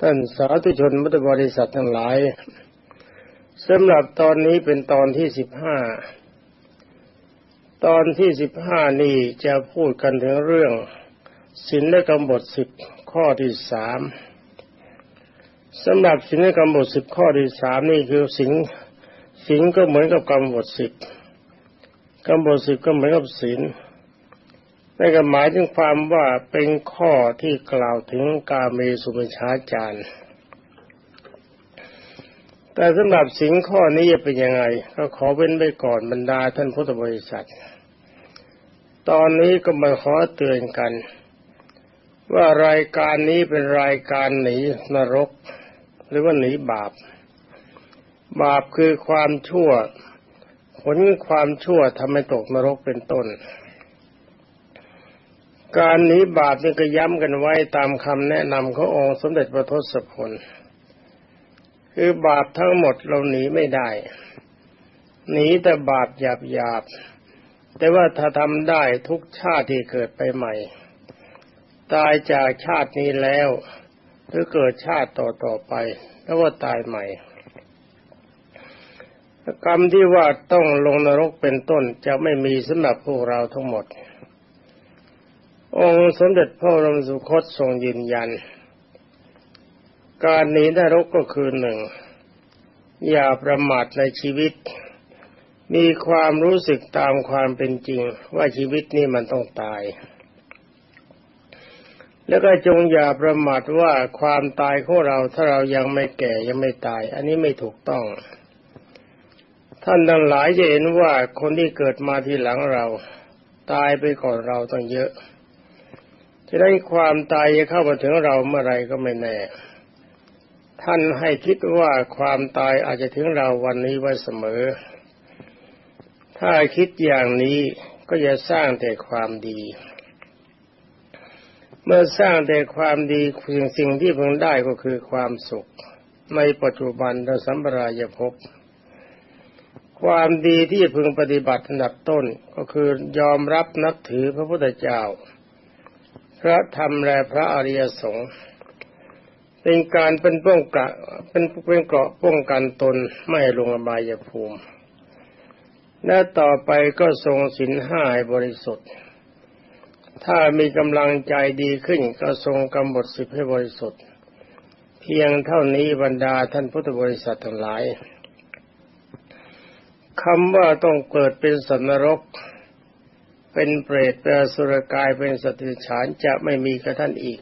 ท่านสาธุชนมุตบริษัททั้งหลายสำหรับตอนนี้เป็นตอนที่สิบห้า ตอนที่สิบห้านี่จะพูดกันถึงเรื่องศีลและกรรมบทสิบข้อที่สามสำหรับศีลและกรรมบทสิบข้อที่สามนี่คือศีลศีลก็เหมือนกับกรรมบทสิบกรรมบทสิบก็เหมือนกับศีล นั่นก็หมายถึงความว่าเป็นข้อที่กล่าวถึงกาเมสุมิชาจารย์แต่สำหรับสิ่งข้อนี้จะเป็นยังไง ก็ขอเว้นไปก่อนบรรดาท่านพุทธบริษัท ตอนนี้ก็มาขอเตือนกัน ว่ารายการนี้เป็นรายการหนีนรก หรือว่าหนีบาป บาปคือความชั่ว ผลความชั่วทำให้ตกนรกเป็นต้น การหนีบาปนี่ก็ย้ำกันไว้ตามคำแนะนำขององค์สมเด็จพระทศพล คือบาปทั้งหมดเราหนีไม่ได้ หนีแต่บาปหยาบหยาบแต่ว่าถ้าทำได้ทุกชาติที่เกิดไปใหม่ ตายจากชาตินี้แล้ว หรือเกิดชาติต่อต่อไป แล้วว่าตายใหม่ กรรมที่ว่าต้องลงนรกเป็นต้นจะไม่มีสำหรับพวกเราทั้งหมด องค์สมเด็จพระรมสุคตทรงยืนยัน การหนีนรกก็คือหนึ่ง อย่าประมาทในชีวิต มีความรู้สึกตามความเป็นจริงว่าชีวิตนี้มันต้องตาย แล้วก็จงอย่าประมาทว่าความตายของเราถ้าเรายังไม่แก่ยังไม่ตาย อันนี้ไม่ถูกต้องท่านทั้งหลายจะเห็นว่าคนที่เกิดมาทีหลังเรา ตายไปก่อนเราต้องเยอะ จะได้ความตายจะเข้ามาถึงเราเมื่อไรก็ไม่แน่ ท่านให้คิดว่าความตายอาจจะถึงเราวันนี้ไว้เสมอ ถ้าคิดอย่างนี้ก็จะสร้างแต่ความดี เมื่อสร้างแต่ความดีสิ่งสิ่งที่พึงได้ก็คือความสุข ในปัจจุบันและสัมปรายภพความดีที่พึงปฏิบัติอันดับต้นก็คือยอมรับนับถือพระพุทธเจ้า พระธรรมและพระอริยสงฆ์เป็นการเป็นป้องกันเป็นเป็นเกราะป้องกันตนไม่ลงอบายภูมิ และต่อไปก็ทรงสินห้าให้บริสุทธิ์ ถ้ามีกำลังใจดีขึ้นก็ทรงกำหนดสิบให้บริสุทธิ์ เพียงเท่านี้บรรดาท่านพุทธบริษัททั้งหลายคำว่าต้องเกิดเป็นสัตว์นรก เป็นเปรตเป็นสุรกายเป็นสติฉานจะไม่มีกับท่านอีก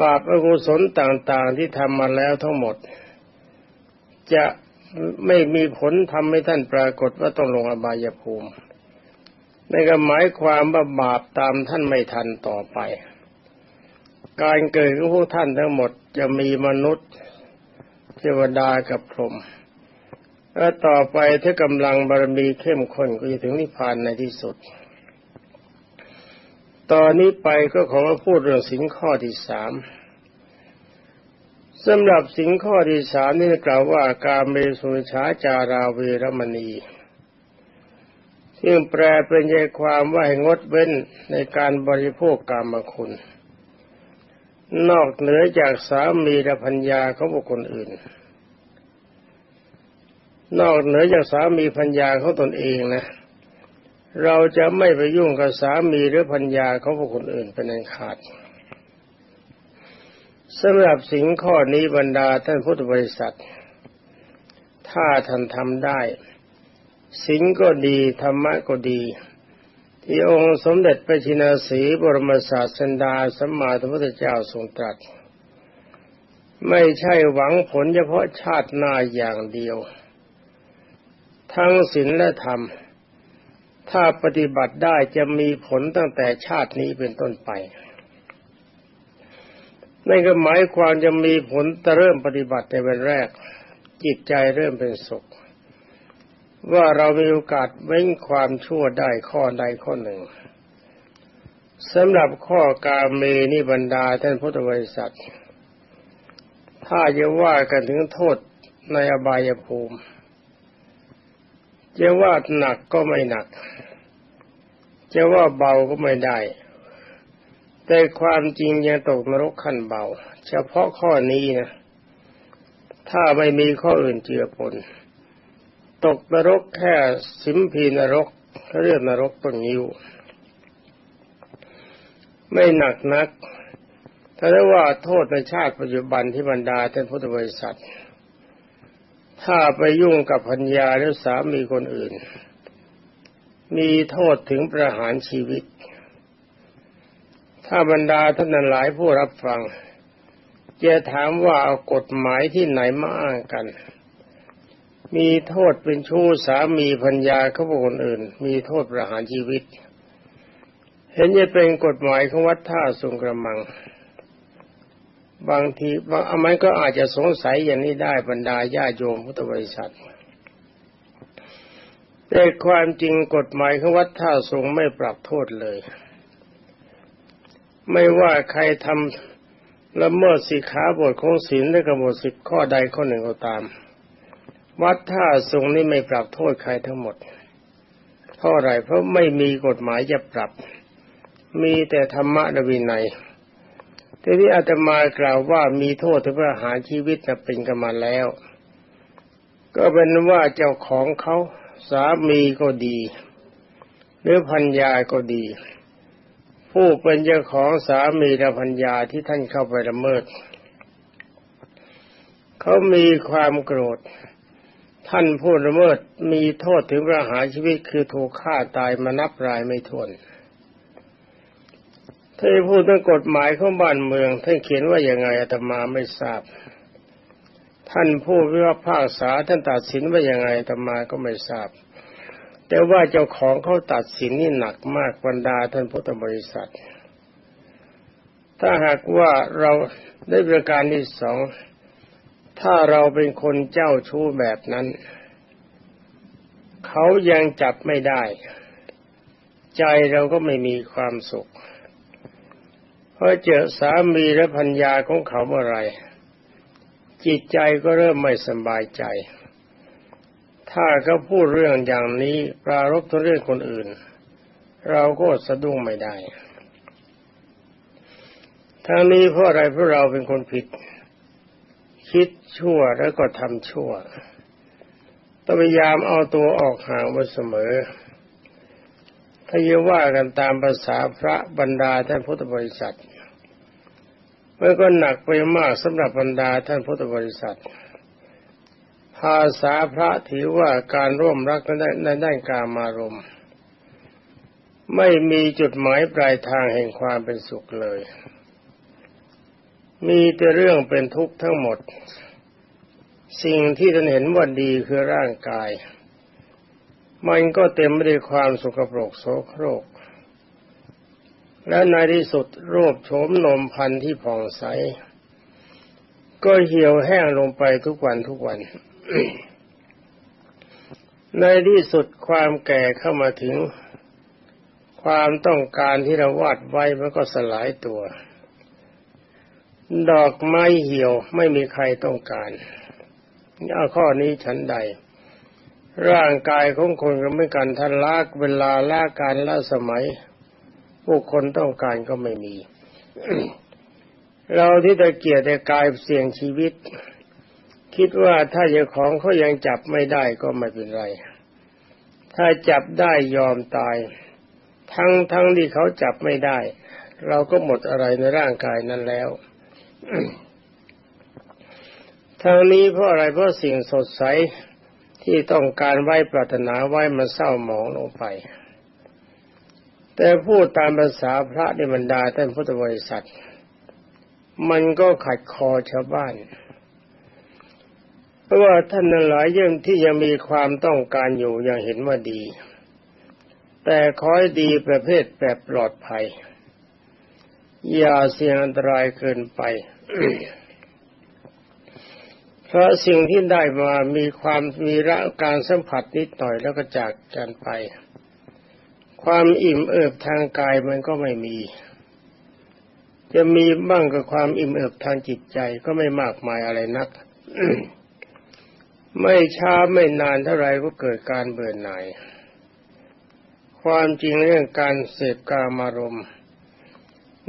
บาปอกุศลต่างๆที่ทำมาแล้วทั้งหมด จะไม่มีผลทำให้ท่านปรากฏว่าต้องลงอบายภูมิในก็หมายความว่าบาปตามท่านไม่ทันต่อไป การเกิดของพวกท่านทั้งหมดจะมีมนุษย์เทวดากับพรหม และต่อไปถ้ากำลังบารมีเข้มข้นก็จะถึงนิพพานในที่สุด ตอนนี้ไปก็ขอมาพูดเรื่องสิงข้อที่สามสำหรับสิงข้อที่สามนี่กล่าวว่าการเมสุชาจาราเวรมณี ซึ่งแปลเป็นใจความว่าให้งดเว้นในการบริโภคกรรมคุณ นอกเหนือจากสามีและพัญญาของบุคคลอื่น นอกเหนือจากสามีพัญญาเของตนเองนะ เราจะไม่ไปยุ่งกับสามีหรือพัญญาเของผู้คนอื่นเป็นอันขาดสำหรับสิ่งข้อนี้บรรดาท่านพุทธบริษัท ถ้าท่านทำได้ สิ่งก็ดีธรรมะก็ดี ที่องค์สมเด็จพระชินสีบรมศาสดาสัมมาสัมพุทธเจ้าทรงตรัส ไม่ใช่หวังผลเฉพาะชาติหน้าอย่างเดียว ทั้งศีลและธรรม ถ้าปฏิบัติได้จะมีผลตั้งแต่ชาตินี้เป็นต้นไปนั่นก็หมายความจะมีผลแต่เริ่มปฏิบัติในวันแรก จิตใจเริ่มเป็นสุข ว่าเรามีโอกาสเว้นความชั่วได้ข้อใดข้อหนึ่งสำหรับข้อกาเมนิบรรดาท่านพุทธบริษัท ถ้าจะว่ากันถึงโทษในอบายภูมิ จะว่าหนักก็ไม่หนัก จะว่าเบาก็ไม่ได้ แต่ความจริงยังตกนรกขั้นเบา เฉพาะข้อนี้นะ ถ้าไม่มีข้ออื่นเจือปนตกนรกแค่สิมพีนรกเขาเรียกนรกต้นยิ้ว ไม่หนักนักถ้าได้ว่าโทษในชาติปัจจุบันที่บรรดาท่านพุทธบริษัท ถ้าไปยุ่งกับพัญญาหรือสามีคนอื่น มีโทษถึงประหารชีวิต ถ้าบรรดาท่านหลายผู้รับฟังจะถามว่าเอากฎหมายที่ไหนมาอ้างกัน มีโทษเป็นชู้สามีพัญญาเขาบุคคลอื่น มีโทษประหารชีวิต เห็นจะเป็นกฎหมายของวัดท่าสุงกระมัง บางทีบางอมันก็อาจจะสงสัยอย่างนี้ได้บรรดาญาโยมพุทธบริษัทแต่ความจริงกฎหมายของวัดท่าทรงไม่ปรับโทษเลย ไม่ว่าใครทำละเมิดสิขาบทของศีลและกำหนดสิบข้อใดข้อหนึ่งก็ตาม วัดท่าทรงนี่ไม่ปรับโทษใครทั้งหมดเพราะอะไรเพราะไม่มีกฎหมายจะปรับ มีแต่ธรรมะและวินัย ทีนี้อาตมากล่าวว่ามีโทษถึงประหารชีวิตจะเป็นกันมาแล้ว ก็เป็นว่าเจ้าของเขาสามีก็ดี หรือพัญญาก็ดี ผู้เป็นเจ้าของสามีและพัญญาที่ท่านเข้าไปละเมิด เขามีความโกรธ ท่านผู้ละเมิดมีโทษถึงประหารชีวิตคือถูกฆ่าตายมานับรายไม่ถ้วน ถ้าพูดถึงกฎหมายของบ้านเมืองท่านเขียนว่าอย่างไงอาตมาไม่ทราบ ท่านผู้วิพากษาท่านตัดสินว่าอย่างไงอาตมาก็ไม่ทราบ แต่ว่าเจ้าของเขาตัดสินนี่หนักมากบรรดาท่านพุทธบริษัท ถ้าหากว่าเราได้ประการที่สองถ้าเราเป็นคนเจ้าชู้แบบนั้น เขายังจับไม่ได้ ใจเราก็ไม่มีความสุข พอเจอสามีและพัญญาของเขาเมื่อไรจิตใจก็เริ่มไม่สบายใจ ถ้าเขาพูดเรื่องอย่างนี้ปรารบตัวเรื่องคนอื่น เราก็สะดุ้งไม่ได้ทั้งนี้เพราะอะไรเพราะเราเป็นคนผิด คิดชั่วแล้วก็ทำชั่วต้องพยายามเอาตัวออกห่างไว้เสมอ ถ้าจะว่ากันตามภาษาพระบรรดาท่านพุทธบริษัทมันก็หนักไปมากสำหรับบรรดาท่านพุทธบริษัท ภาษาพระถือว่าการร่วมรักในด้านการมารมไม่มีจุดหมายปลายทางแห่งความเป็นสุขเลย มีแต่เรื่องเป็นทุกข์ทั้งหมด สิ่งที่ท่านเห็นว่าดีคือร่างกาย มันก็เต็มไปด้วยความสุขปรกโสโครก และในที่สุดรูปโฉมนมพันธุ์ที่ผ่องใส ก็เหี่ยวแห้งลงไปทุกวันทุกวัน ในที่สุดความแก่เข้ามาถึง ความต้องการที่เราวาดไว้มันก็สลายตัว ดอกไม้เหี่ยวไม่มีใครต้องการเอาข้อนี้ฉันใด ร่างกายของคนก็ไม่กันท่านลากเวลาลากการละสมัยผู้คนต้องการก็ไม่มี เราที่ตะเกียรแต่กายเสี่ยงชีวิต คิดว่าถ้าเจ้าของเขายังจับไม่ได้ก็ไม่เป็นไร ถ้าจับได้ยอมตาย ทั้งทั้งที่เขาจับไม่ได้ เราก็หมดอะไรในร่างกายนั้นแล้วทางนี้เพราะอะไรเพราะสิ่งสดใส ที่ต้องการไว้ปรารถนาไว้มันเศร้าหมองลงไป แต่พูดตามภาษาพระในบรรดาท่านพุทธบริษัท มันก็ขัดคอชาวบ้าน เพราะว่าท่านนั้นหลายเรื่องที่ยังมีความต้องการอยู่ยังเห็นว่าดี แต่คอยดีประเภทแบบปลอดภัย อย่าเสี่ยงอันตรายเกินไป เพราะสิ่งที่ได้มามีความมีระการสัมผัสนิดหน่อยแล้วก็จากกันไป ความอิ่มเอิบทางกายมันก็ไม่มี จะมีบ้างกับความอิ่มเอิบทางจิตใจก็ไม่มากมายอะไรนัก ไม่ช้าไม่นานเท่าไรก็เกิดการเบื่อหน่าย ความจริงเรื่องการเสพกามารมณ์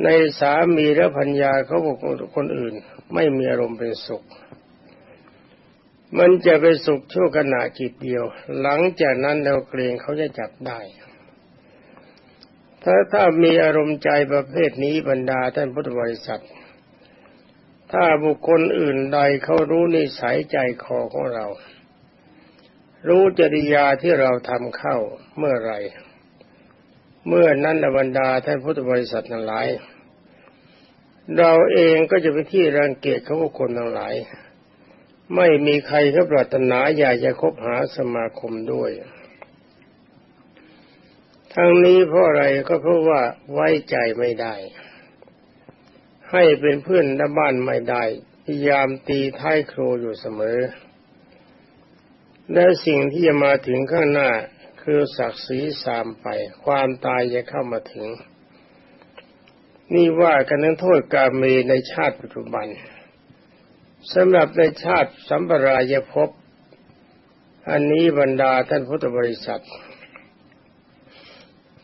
ในสามีและพัญญาเขาบอกคนอื่น ไม่มีอารมณ์เป็นสุข มันจะเป็นสุขชั่วขณะจิตเดียว หลังจากนั้นเราเกรงเขาจะจับได้ ถ้าถ้ามีอารมณ์ใจประเภทนี้บรรดาท่านพุทธบริษัท ถ้าบุคคลอื่นใดเขารู้นิสัยใจคอของเรา รู้จริยาที่เราทำเข้าเมื่อไร เมื่อนั้นบรรดาท่านพุทธบริษัททั้งหลาย เราเองก็จะเป็นที่รังเกียจเของบุคคลทั้งหลาย ไม่มีใครเขาปรารถนาอยากจะคบหาสมาคมด้วย ทั้งนี้เพราะอะไรก็เพราะว่าไว้ใจไม่ได้ ให้เป็นเพื่อนและบ้านไม่ได้ พยายามตีท้ายครูอยู่เสมอ และสิ่งที่จะมาถึงข้างหน้าคือศักดิ์ศรีสามไป ความตายจะเข้ามาถึง นี่ว่ากันนั้นโทษกาเมในชาติปัจจุบัน สำหรับในชาติสัมปรายภพอันนี้บรรดาท่านพุทธบริษัท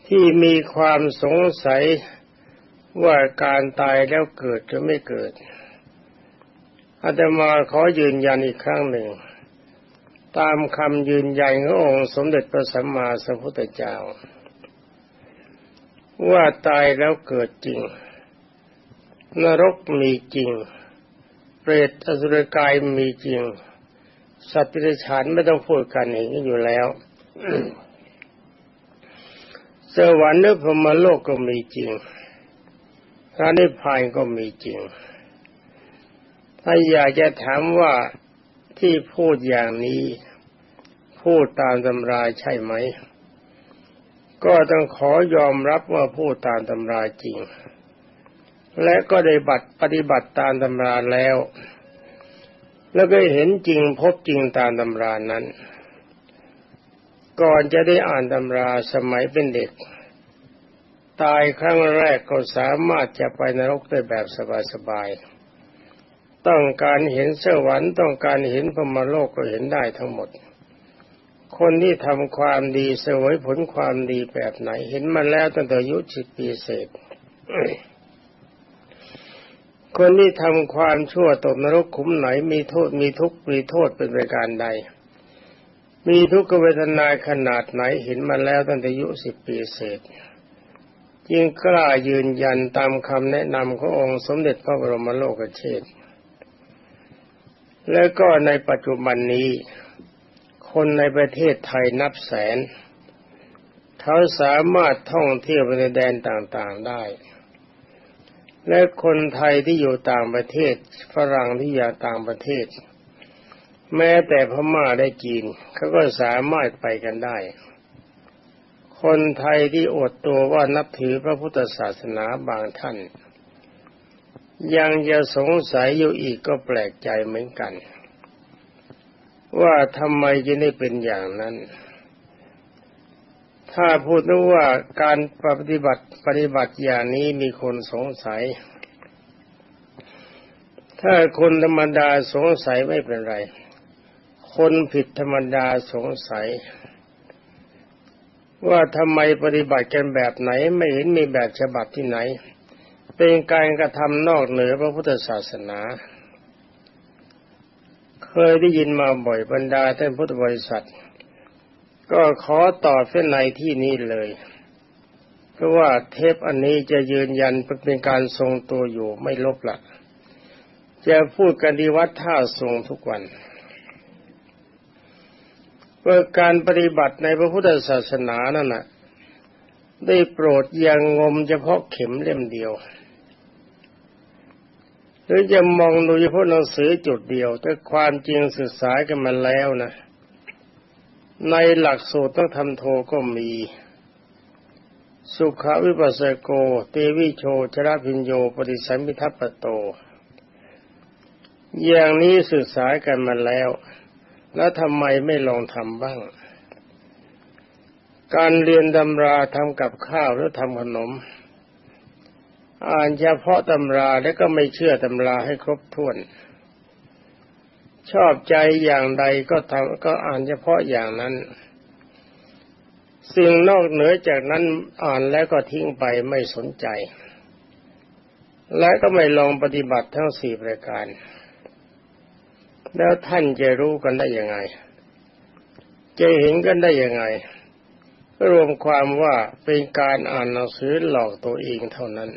ที่มีความสงสัยว่าการตายแล้วเกิดหรือไม่เกิดอาตมาขอยืนยันอีกครั้งหนึ่ง ตามคำยืนยันขององค์สมเด็จพระสัมมาสัมพุทธเจ้า ว่าตายแล้วเกิดจริง นรกมีจริง เปรตอสุรกายมีจริง สัตว์ปิรฉานไม่ต้องพูดกันเห็นอยู่แล้วสวรรค์หรือพรมโลกก็มีจริงพระนิพพานก็มีจริง ถ้าอยากจะถามว่าที่พูดอย่างนี้ พูดตามตำราใช่ไหม ก็ต้องขอยอมรับว่าพูดตามตำราจริง และก็ได้บัตรปฏิบัติตามตำราแล้ว แล้วก็เห็นจริงพบจริงตามตำรานั้น ก่อนจะได้อ่านตำราสมัยเป็นเด็ก ตายครั้งแรกก็สามารถจะไปนรกได้แบบสบายๆ ต้องการเห็นสวรรค์ต้องการเห็นพรมโลกก็เห็นได้ทั้งหมด คนที่ทำความดีเสวยผลความดีแบบไหน เห็นมาแล้วตั้งแต่อายุสิบปีเศษ คนที่ทำความชั่วตกนรกขุมไหนมีโทษมีทุกข์มีโทษเป็นประการใด มีทุกขเวทนาขนาดไหนเห็นมาแล้วตั้งแต่อายุสิบปีเศษจึงกล้ายืนยันตามคำแนะนำขององค์สมเด็จพระบรมโลกเชษแล้วก็ในปัจจุบันนี้ คนในประเทศไทยนับแสน เขาสามารถท่องเที่ยวไปในแดนต่างๆได้ และคนไทยที่อยู่ต่างประเทศ ฝรั่งที่อยู่ต่างประเทศ แม้แต่พม่าได้จีนเขาก็สามารถไปกันได้ คนไทยที่อดตัวว่านับถือพระพุทธศาสนาบางท่าน ยังจะสงสัยอยู่อีกก็แปลกใจเหมือนกัน ว่าทำไมจะได้เป็นอย่างนั้น ถ้าพูดว่าการปฏิบัติปฏิบัติอย่างนี้มีคนสงสัย ถ้าคนธรรมดาสงสัยไม่เป็นไร คนผิดธรรมดาสงสัย ว่าทำไมปฏิบัติกันแบบไหนไม่เห็นมีแบบฉบับที่ไหน เป็นการกระทำนอกเหนือพระพุทธศาสนา เคยได้ยินมาบ่อยบรรดาท่านพุทธบริษัท ก็ขอตอบเส้นในที่นี้เลย เพราะว่าเทปอันนี้จะยืนยันเป็นการทรงตัวอยู่ไม่ลบละจะพูดกันดีวัดท่าทรงทุกวันว่าการปฏิบัติในพระพุทธศาสนานั่นนะได้โปรดยังงมเฉพาะเข็มเล่มเดียว หรือจะมองดูเฉพาะหนังสือจุดเดียว แต่ความจริงศึกษากันมาแล้วนะ ในหลักสูตรต้องทำโทก็มี สุขวิปัสสโก เตวิโชชราพิญโย ปฏิสัมพิทัปโต อย่างนี้ศึกษากันมาแล้ว แล้วทำไมไม่ลองทำบ้าง การเรียนตำราทำกับข้าวหรือทำขนม อ่านเฉพาะตำราแล้วก็ไม่เชื่อตำราให้ครบถ้วน ชอบใจอย่างใดก็ทำก็อ่านเฉพาะอย่างนั้น สิ่งนอกเหนือจากนั้นอ่านแล้วก็ทิ้งไปไม่สนใจ และก็ไม่ลองปฏิบัติทั้งสี่ประการ แล้วท่านจะรู้กันได้ยังไง จะเห็นกันได้ยังไงรวมความว่าเป็นการอ่านหนังสือหลอกตัวเองเท่านั้น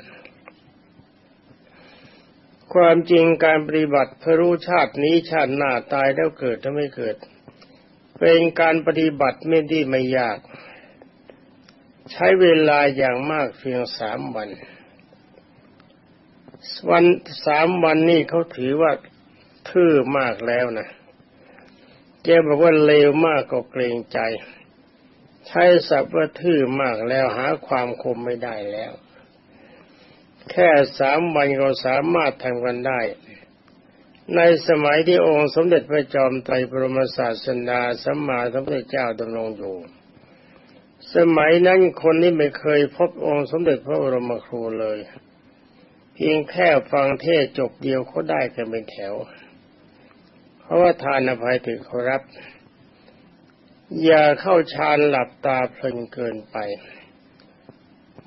ความจริงการปฏิบัติเพื่อรู้ชาตินี้ชาติหน้าตายแล้วเกิดถ้าไม่เกิด เป็นการปฏิบัติไม่ดีไม่ยาก ใช้เวลาอย่างมากเพียงสามวัน วันสามวันนี่เขาถือว่าทื่อมากแล้วนะแกบอกว่าเลวมากก็เกรงใจ ใช้สับว่าทื่อมากแล้วหาความคมไม่ได้แล้ว แค่สามวันก็สามารถทำกันได้ ในสมัยที่องค์สมเด็จพระจอมไตรบรมศาสดาสัมมาสัมพุทธเจ้าดำรงอยู่ สมัยนั้นคนที่ไม่เคยพบองค์สมเด็จพระบรมครูเลย เพียงแค่ฟังเทศจบเดียวเขาได้กันเป็นแถว เพราะว่าทานอภัยถือเขารับ อย่าเข้าฌานหลับตาเพลินเกินไป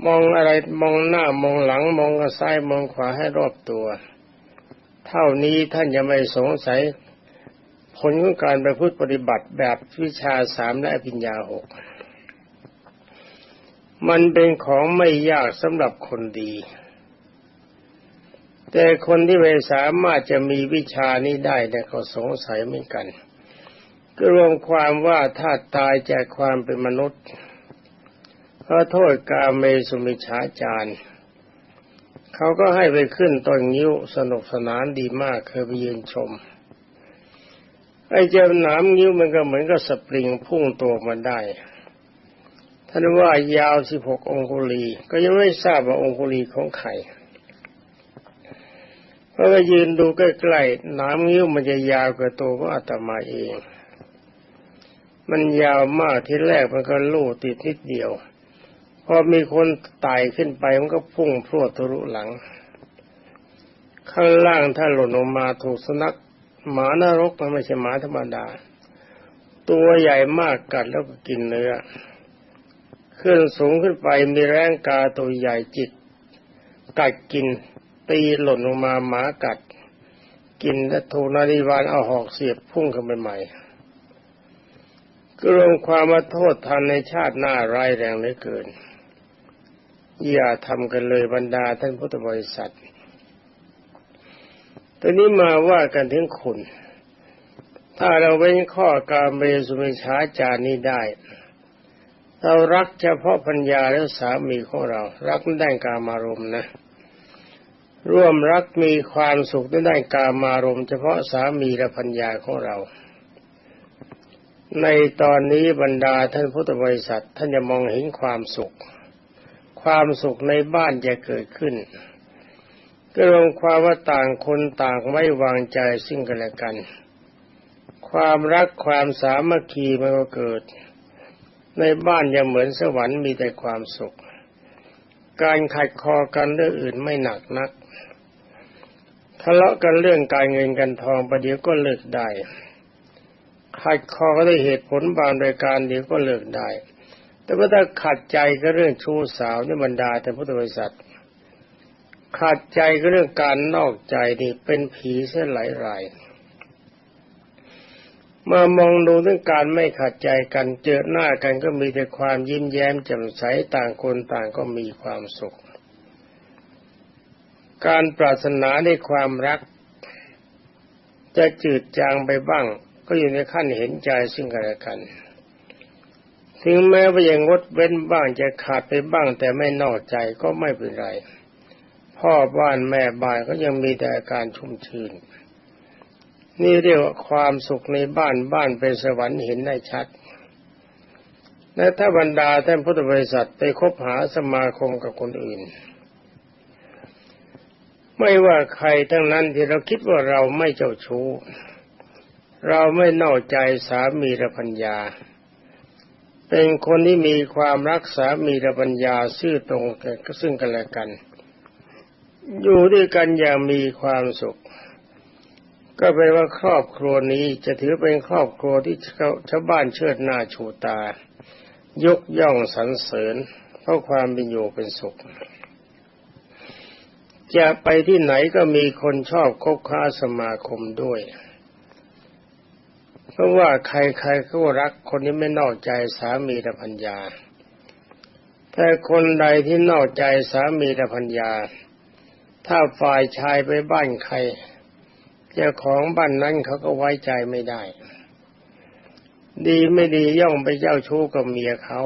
มองอะไรมองหน้ามองหลังมองซ้ายมองขวาให้รอบตัว เท่านี้ท่านจะไม่สงสัยผลของการประพฤติปฏิบัติแบบวิชาสามและปัญญาหกมันเป็นของไม่ยากสำหรับคนดี แต่คนที่ไม่สามารถจะมีวิชานี้ได้เนี่ยก็สงสัยเหมือนกัน ก็รวมความว่าถ้าตายจากความเป็นมนุษย์ ขอโทษกาเมสุมิชาจารย์เขาก็ให้ไปขึ้นต้นงิ้วสนุกสนานดีมากเคยไปยืนชม ไอ้เจ้าหนามงิ้วมันก็เหมือนกับสปริงพุ่งตัวมันได้ ท่านว่ายาวสิบหกองคุลี ก็ยังไม่ทราบว่าองคุลีของใครเพราะว่ายืนดูใกล้ๆหนามงิ้วมันจะยาวกว่าตัวของอาตมาเอง มันยาวมากที่แรกมันก็ลู่ติดนิดเดียว อมีคนไต่ขึ้นไปมันก็พุ่งพรวดทะลุหลัง ข้างล่างถ้าหล่นลงมาถูกสนักหมานรกมันไม่ใช่หมาธรรมดา ตัวใหญ่มากกัดแล้วก็กินเนื้อขึ้นสูงขึ้นไปมีแรงกาตัวใหญ่จิก กัดกิน ตีหล่นลงมาหมากัด กินและถูกนาฬิวานเอาหอกเสียบพุ่งขึ้นไปใหม่ก็รวมความมาโทษทันในชาติหน้าร้ายแรงเหลือเกิน อย่าทำกันเลยบรรดาท่านพุทธบริษัทตอนนี้มาว่ากันถึงคุณ ถ้าเราเว้นข้อการเมสุมิชาจานี้ได้ เรารักเฉพาะพัญญาและสามีของเรา รักด้การมารมนะ ร่วมรักมีความสุขในด้การมารมเฉพาะสามีและพัญญาของเรา ในตอนนี้บรรดาท่านพุทธบริษัทท่านจะมองเห็นความสุข ความสุขในบ้านจะเกิดขึ้น ก็รวมความว่าต่างคนต่างไม่วางใจซึ่งกันและกัน ความรักความสามัคคีมันก็เกิด ในบ้านยังเหมือนสวรรค์มีแต่ความสุข การขัดคอกันเรื่องอื่นไม่หนักนักทะเลาะกันเรื่องการเงินกันทองประเดี๋ยวก็เลิกได้ขัดคอก็ได้เหตุผลบางรายการเดี๋ยวก็เลิกได้ แต่ว่าถ้าขัดใจก็เรื่องชู้สาวในบรรดาแต่พุทธบริษัทขาดใจก็เรื่องการนอกใจนี่เป็นผีเส้นหลายรายมามองดูเรื่องการไม่ขัดใจกันเจอหน้ากันก็มีแต่ความยิ้มแย้มแจ่มใสต่างคนต่างก็มีความสุข การปรารถนาในความรัก จะจืดจางไปบ้าง ก็อยู่ในขั้นเห็นใจซึ่งกันและกัน ถึงแม้ว่ายังงดเว้นบ้างจะขาดไปบ้างแต่ไม่นอกใจก็ไม่เป็นไร พ่อบ้านแม่บ้านก็ยังมีแต่การชุ่มชื่น นี่เรียกว่าความสุขในบ้านบ้านเป็นสวรรค์เห็นได้ชัด และถ้าบรรดาท่านพุทธบริษัทไปคบหาสมาคมกับคนอื่น ไม่ว่าใครทั้งนั้นที่เราคิดว่าเราไม่เจ้าชู้ เราไม่นอกใจสามีระพัญญา เป็นคนที่มีความรักสามีระพัญญาซื่อตรงกันซึ่งกันและกัน อยู่ด้วยกันอย่างมีความสุข ก็แปลว่าครอบครัวนี้จะถือเป็นครอบครัวที่ชาวบ้านเชิดหน้าชูตา ยกย่องสรรเสริญ เพราะความเป็นอยู่เป็นสุข จะไปที่ไหนก็มีคนชอบคบค้าสมาคมด้วย ราะว่าใครๆก็รักคนนี้ไม่นอกใจสามีและพัญญา แต่คนใดที่นอกใจสามีและพัญญา ถ้าฝ่ายชายไปบ้านใครเจ้าของบ้านนั้นเขาก็ไว้ใจไม่ได้ ดีไม่ดีย่องไปเจ้าชู้กับเมียเขา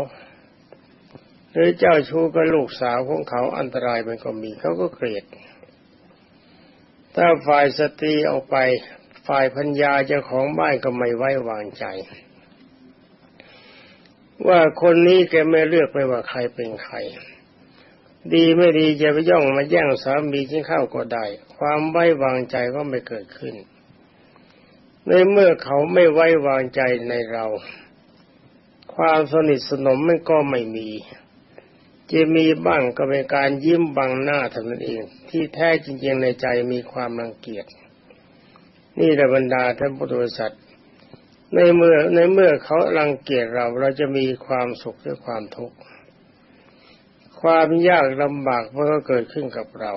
หรือเจ้าชู้กับลูกสาวของเขาอันตรายมันก็มีเขาก็เกลียด ถ้าฝ่ายสตรีออกไป ฝ่ายพัญญาเจ้าของบ้านก็ไม่ไว้วางใจ ว่าคนนี้แกไม่เลือกไปว่าใครเป็นใคร ดีไม่ดีจะไปย่องมาแย่งสามีที่เข้าก็ได้ ความไว้วางใจก็ไม่เกิดขึ้น ในเมื่อเขาไม่ไว้วางใจในเรา ความสนิทสนมมันก็ไม่มีจะมีบ้างก็เป็นการยิ้มบังหน้าเท่านั้นเอง ที่แท้จริงๆในใจมีความรังเกียจ นี่แหละบรรดาท่านพุทธบริษัทในเมื่อในเมื่อเขารังเกียจเราเราจะมีความสุขหรือความทุกข์ความยากลำบากมันก็เกิดขึ้นกับเรา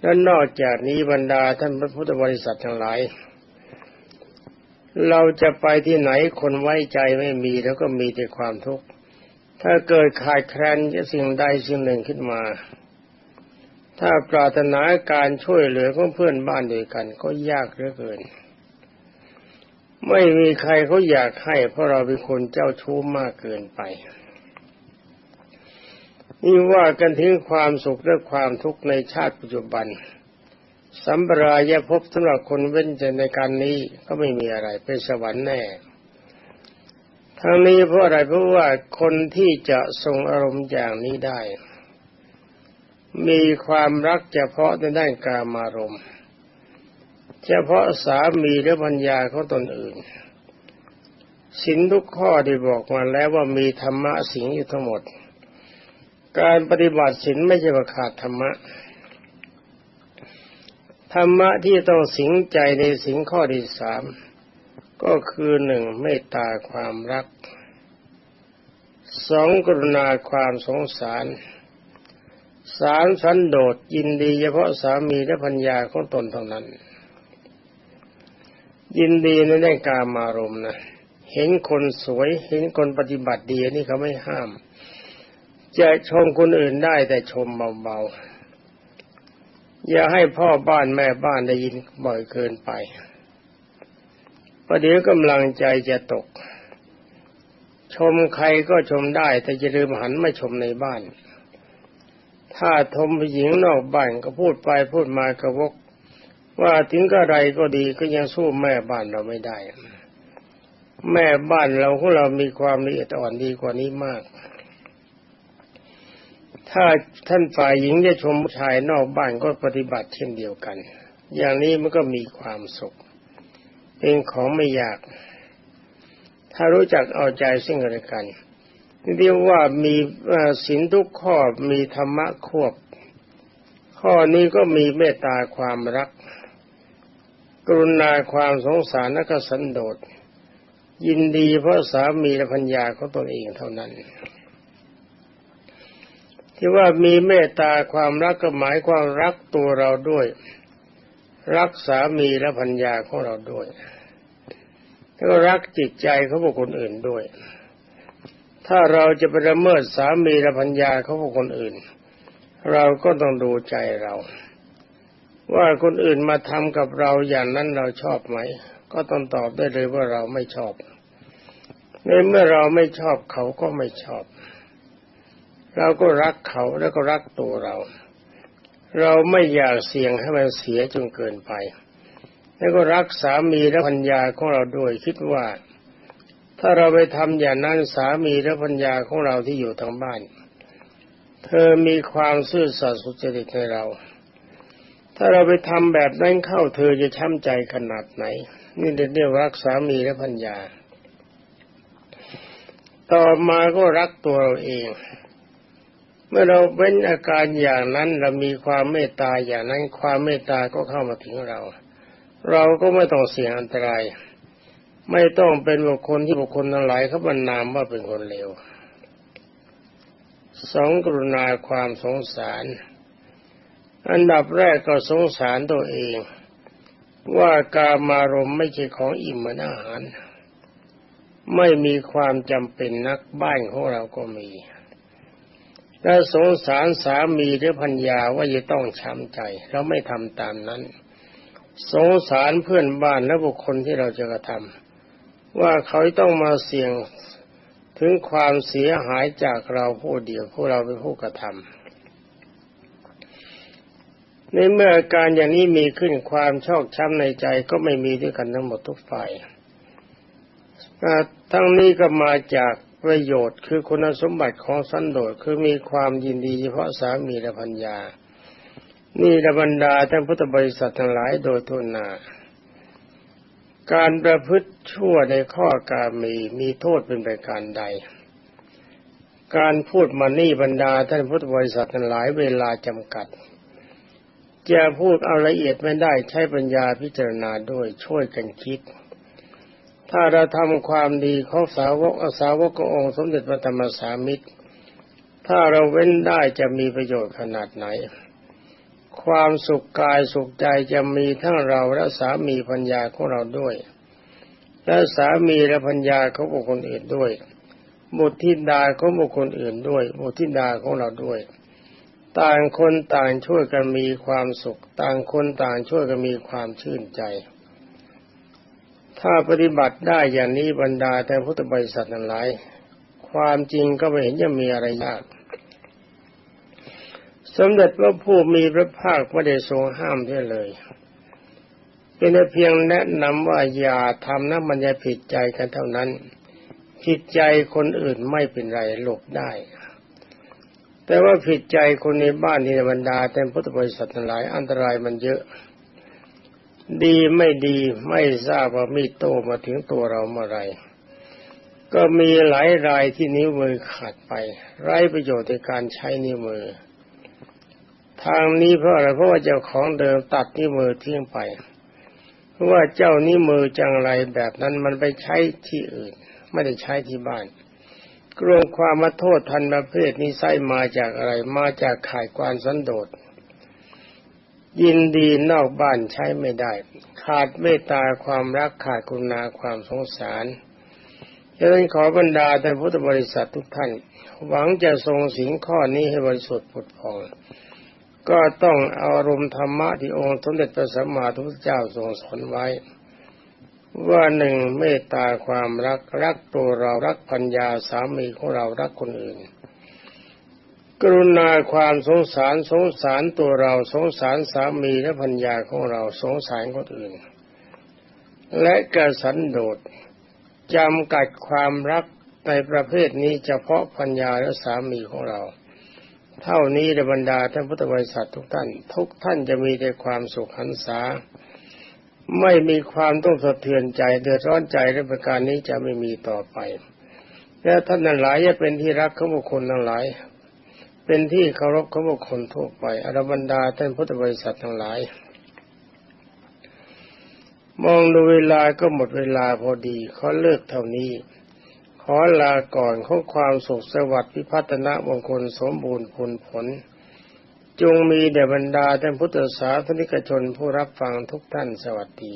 และนอกจากนี้บรรดาท่านพระพุทธบริษัททั้งหลาย เราจะไปที่ไหนคนไว้ใจไม่มีแล้วก็มีแต่ความทุกข์ถ้าเกิดขาดแคลนจะสิ่งใดสิ่งหนึ่งขึ้นมา ถ้าปรารถนาการช่วยเหลือของเพื่อนบ้านด้วยกัน ก็ยากเหลือเกิน ไม่มีใครเขาอยากให้ เพราะเราเป็นคนเจ้าชู้มากเกินไปนี่ว่ากันถึงความสุขและความทุกข์ในชาติปัจจุบัน สัมปรายภพสำหรับคนเว้นจากในการนี้ก็ไม่มีอะไรเป็นสวรรค์แน่ทั้งนี้เพราะอะไรเพราะว่าคนที่จะทรงอารมณ์อย่างนี้ได้ มีความรักเฉพาะในด้านกามารมณ์เฉพาะสามีและพัญญาของตนอื่นสินทุกข้อที่บอกมาแล้วว่ามีธรรมะสิงอยู่ทั้งหมด การปฏิบัติสินไม่ใช่ว่าขาดธรรมะ ธรรมะที่ต้องสิงใจในสิงข้อที่สามก็คือหนึ่งเมตตาความรักสองกรุณาความสงสาร สามสันโดษยินดีเฉพาะสามีและพัญญาของตนเท่านั้น ยินดีในด้การมารมนะเห็นคนสวยเห็นคนปฏิบัติดีนี่เขาไม่ห้าม จะชมคนอื่นได้แต่ชมเบาๆ อย่าให้พ่อบ้านแม่บ้านได้ยินบ่อยเกินไปประเดี๋ยวกำลังใจจะตก ชมใครก็ชมได้แต่จะลืมหันมาชมในบ้าน ถ้าทมผู้หญิงนอกบ้านก็พูดไปพูดมากระวก ว่าถึงกระไรก็ดีก็ยังสู้แม่บ้านเราไม่ได้ แม่บ้านเราของเรามีความละเอียดอ่อนดีกว่านี้มาก ถ้าท่านฝ่ายหญิงจะชมผู้ชายนอกบ้านก็ปฏิบัติเช่นเดียวกัน อย่างนี้มันก็มีความสุข เป็นของไม่ยาก ถ้ารู้จักเอาใจซึ่งกันและกัน เรียกว่ามีศีลทุกข้อมีธรรมะควบ ข้อนี้ก็มีเมตตาความรัก กรุณาความสงสารและก็สันโดษยินดีเพราะสามีและพัญญาของตนเองเท่านั้น ที่ว่ามีเมตตาความรักก็หมายความรักตัวเราด้วย รักสามีและพัญญาของเราด้วย แล้วก็รักจิตใจเขาบุคคลอื่นด้วย ถ้าเราจะไปละเมิดสามีและพัญญาเขาบุคคลอื่น เราก็ต้องดูใจเรา ว่าคนอื่นมาทำกับเราอย่างนั้นเราชอบไหม ก็ต้องตอบได้เลยว่าเราไม่ชอบในเมื่อเราไม่ชอบเขาก็ไม่ชอบ เราก็รักเขาแล้วก็รักตัวเรา เราไม่อยากเสี่ยงให้มันเสียจนเกินไป แล้วก็รักสามีและพัญญาของเราด้วยคิดว่า ถ้าเราไปทำอย่างนั้นสามีและพัญญาของเราที่อยู่ทางบ้าน เธอมีความซื่อสัตย์สุจริตในเรา ถ้าเราไปทำแบบนั้นเข้าเธอจะช้ำใจขนาดไหน นี่เรียกรักสามีและพัญญา ต่อมาก็รักตัวเราเอง เมื่อเราเป็นอาการอย่างนั้นเรามีความเมตตาอย่างนั้นความเมตตาก็เข้ามาถึงเรา เราก็ไม่ต้องเสี่ยงอันตราย ไม่ต้องเป็นบุคคลที่บุคคลทั้งหลายเขาบรรนามว่าเป็นคนเลวสองกรุณาความสงสาร อันดับแรกก็สงสารตัวเอง ว่ากามารมไม่ใช่ของอิ่มเหมือนอาหาร ไม่มีความจำเป็นนักบ้านของเราก็มีและสงสารสามีหรือพัญญาว่าจะต้องช้ำใจเราไม่ทำตามนั้น สงสารเพื่อนบ้านและบุคคลที่เราจะกระทำ ว่าเขาต้องมาเสี่ยงถึงความเสียหายจากเราผู้เดียวผู้เราเป็นผู้กระทำในเมื่ออาการอย่างนี้มีขึ้นความชอกช้ำในใจก็ไม่มีด้วยกันทั้งหมดทุกฝ่ายทั้งนี้ก็มาจากประโยชน์คือคุณสมบัติของสันโดษคือมีความยินดีเฉพาะสามีและพัญญานี่ระบรรดาท่านพุทธบริษัททั้งหลายโดยทุนนา การประพฤติชั่วในข้อการมีมีโทษเป็นประการใด การพูดมานี่บรรดาท่านพุทธบริษัทหลายเวลาจำกัด จะพูดเอาละเอียดไม่ได้ใช้ปัญญาพิจารณาด้วยช่วยกันคิด ถ้าเราทำความดีของสาวกอสาวกองค์สมเด็จพระธรรมสามิตร ถ้าเราเว้นได้จะมีประโยชน์ขนาดไหน ความสุขกายสุขใจจะมีทั้งเราและสามีพัญญาของเราด้วย และสามีและพัญญาของบุคคลอื่นด้วย บุตรธิดาของบุคคลอื่นด้วย บุตรธิดาของเราด้วย ต่างคนต่างช่วยกันมีความสุข ต่างคนต่างช่วยกันมีความชื่นใจ ถ้าปฏิบัติได้อย่างนี้บรรดาแต่พุทธบริษัทนั้นหลาย ความจริงก็ไม่เห็นจะมีอะไรยาก สมเด็จพระผู้มีพระภาคไม่ได้ทรงห้ามได้เลย เป็นเพียงแนะนำว่าอย่าทำนะมันจะผิดใจกันเท่านั้น ผิดใจคนอื่นไม่เป็นไรหลบได้ แต่ว่าผิดใจคนในบ้านที่บรรดาแต่พุทธบริษัทหลายอันตรายมันเยอะ ดีไม่ดีไม่ทราบว่ามีโตมาถึงตัวเราเมื่อไรก็มีหลายรายที่นิ้วมือขาดไป ไร้ประโยชน์ในการใช้นิ้วมือ ทางนี้เพราะอะไรเพราะว่าเจ้าของเดิมตัดนิ้วมือทิ้งไป เพราะว่าเจ้านิ้วมือจังไรแบบนั้นมันไปใช้ที่อื่น ไม่ได้ใช้ที่บ้านกรงความมาโทษทันประเภทนี้ไส้มาจากอะไร มาจากข่ายความสันโดษยินดีนอกบ้านใช้ไม่ได้ ขาดเมตตาความรักขาดกุณาความสงสารฉะนั้นขอบรรดาท่านพุทธบริษัททุกท่าน หวังจะทรงสิงข้อนี้ให้บริสุทธิ์ผุดพอง ก็ต้องเอารมณ์ธรรมะที่องค์สมเด็จพระสัมมาสัมพุทธเจ้าทรงสอนไว้ ว่าหนึ่งเมตตาความรักรักตัวเรารักพัญญาสามีของเรารักคนอื่น กรุณาความสงสารสงสารตัวเราสงสารสามีและพัญญาของเราสงสารคนอื่น และกระสันโดษจำกัดความรักในประเภทนี้เฉพาะพัญญาและสามีของเรา เท่านี้ในบรรดาท่านพุทธบริษัททุกท่าน ทุกท่านจะมีแต่ความสุขหันษา ไม่มีความต้องสะเทือนใจเดือดร้อนใจในประการนี้จะไม่มีต่อไป และท่านนั้นหลายจะเป็นที่รักของบุคคลทั้งหลาย เป็นที่เคารพของบุคคลทั่วไปอรบรรดาท่านพุทธบริษัททั้งหลาย มองดูเวลาก็หมดเวลาพอดีขอเลิกเท่านี้ ขอลาก่อนขอความสุขสวัสดิ์พิพัฒนามงคลสมบูรณ์ผลผล จงมีแด่บรรดาท่านพุทธศาสนิกชนผู้รับฟังทุกท่านสวัสดี